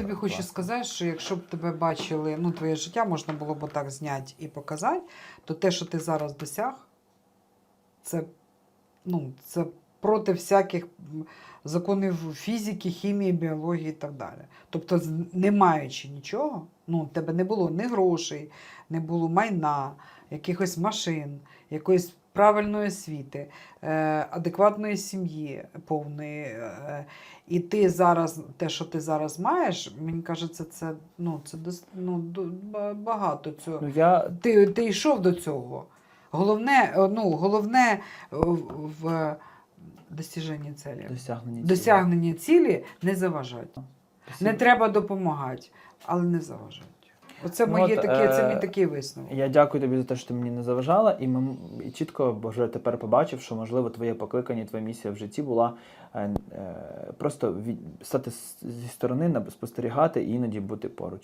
Тобі хочу сказати, що якщо б тебе бачили, ну твоє життя можна було б так зняти і показати, то те, що ти зараз досяг, це, ну, це проти всяких законів фізики, хімії, біології і так далі. Тобто, не маючи нічого, ну, в тебе не було ні грошей, не було майна, якихось машин, якоїсь правильної освіти, е, адекватної сім'ї повної. Е, і ти зараз, те, що ти зараз маєш, мені кажеться, це, ну, це ну, багато цього. Ну, я Ти, ти йшов до цього. Головне, е, ну, головне в, досяженні цілі. досягнення. Досягнення цілі не заважати. Не треба допомагати, але не заважати. Оце Ну, мої от, такі, це е, мій такий висновок. Я дякую тобі за те, що ти мені не заважала, і, ми, і чітко вже тепер побачив, що можливо твоє покликання, твоя місія в житті була е, е, просто від, стати зі сторони, спостерігати і іноді бути поруч.